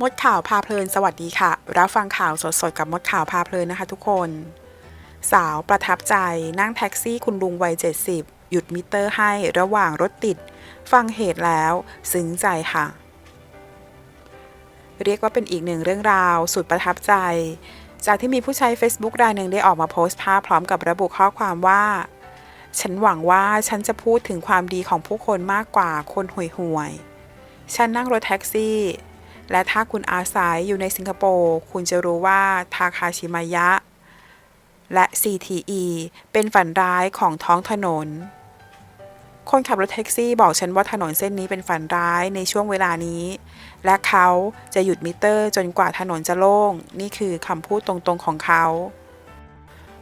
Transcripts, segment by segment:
มดข่าวพาเพลินสวัสดีค่ะ รับฟังข่าวสดๆกับมดข่าวพาเพลินนะคะทุกคน สาวประทับใจนั่งแท็กซี่คุณลุงวัย 70 หยุดมิเตอร์ให้ระหว่างรถติด ฟังเหตุแล้วซึ้งใจค่ะ เรียกว่าเป็นอีกหนึ่งเรื่องราวสุดประทับใจ จากที่มีผู้ใช้ Facebook รายหนึ่งได้ออกมาโพสต์ภาพพร้อมกับระบุข้อความว่า ฉันหวังว่าฉันจะพูดถึงความดีของผู้คนมากกว่าคนห่วยๆฉันนั่งรถแท็กซี่ และถ้าคุณอาศัยอยู่ในสิงคโปร์ คุณจะรู้ว่าทาคาชิมายะ และ CTE เป็นฝันร้ายของท้องถนน คนขับรถแท็กซี่บอกฉันว่าถนนเส้นนี้เป็นฝันร้ายในช่วงเวลานี้ และเขาจะหยุดมิเตอร์จนกว่าถนนจะโล่ง นี่คือคำพูดตรงๆของเขา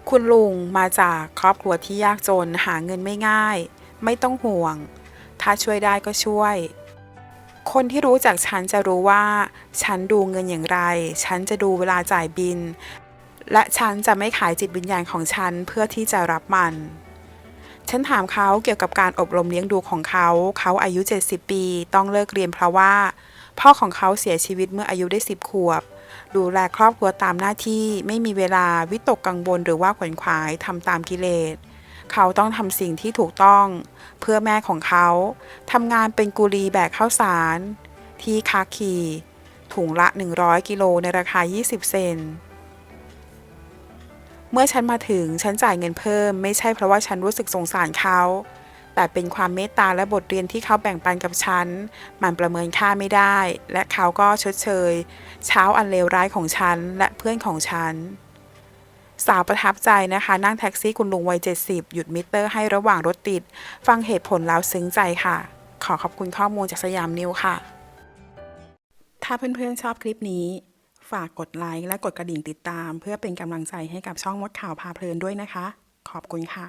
คุณลุงมาจากครอบครัวที่ยากจนหาเงินไม่ง่าย ไม่ต้องห่วง ถ้าช่วยได้ก็ช่วย คนที่รู้จักฉันจะรู้ว่า ฉันดูเงินอย่างไร ฉันจะดูเวลาจ่ายบิน และฉันจะไม่ขายจิตวิญญาณของฉันเพื่อที่จะรับมัน ฉันถามเขาเกี่ยวกับการอบรมเลี้ยงดูของเขา เขาอายุ 70 ปี ต้องเลิกเรียนเพราะว่า พ่อของเขาเสียชีวิตเมื่ออายุได้ 10 ขวบ ดูแลครอบครัวตามหน้าที่ ไม่มีเวลาวิตกกังวลหรือว่าขวนขวายทำตามกิเลส เขาต้องทำสิ่งที่ถูกต้อง เพื่อแม่ของเขาทำงานเป็นกุลีแบกข้าวสาร ที่คาคี ถุงละ 100 กิโลในราคา 20 เซนเมื่อฉันมาถึงฉันจ่ายเงินเพิ่ม ไม่ใช่เพราะว่าฉันรู้สึกสงสารเขา แต่เป็นความเมตตาและบทเรียนที่เขาแบ่งปันกับฉัน มันประเมินค่าไม่ได้ และเขาก็ชดเชย เช้าอันเลวร้ายของฉันและเพื่อนของฉัน สาวประทับใจนะคะ นั่งแท็กซี่คุณลุงวัย 70 หยุดมิเตอร์ให้ระหว่างรถติด ฟังเหตุผลแล้วซึ้งใจค่ะ ขอขอบคุณข้อมูลจากสยามนิวค่ะ ถ้าเพื่อนๆชอบคลิปนี้ ฝากกดไลค์และกดกระดิ่งติดตาม เพื่อเป็นกำลังใจให้กับช่องมดข่าวพาเพลินด้วยนะคะ ขอบคุณค่ะ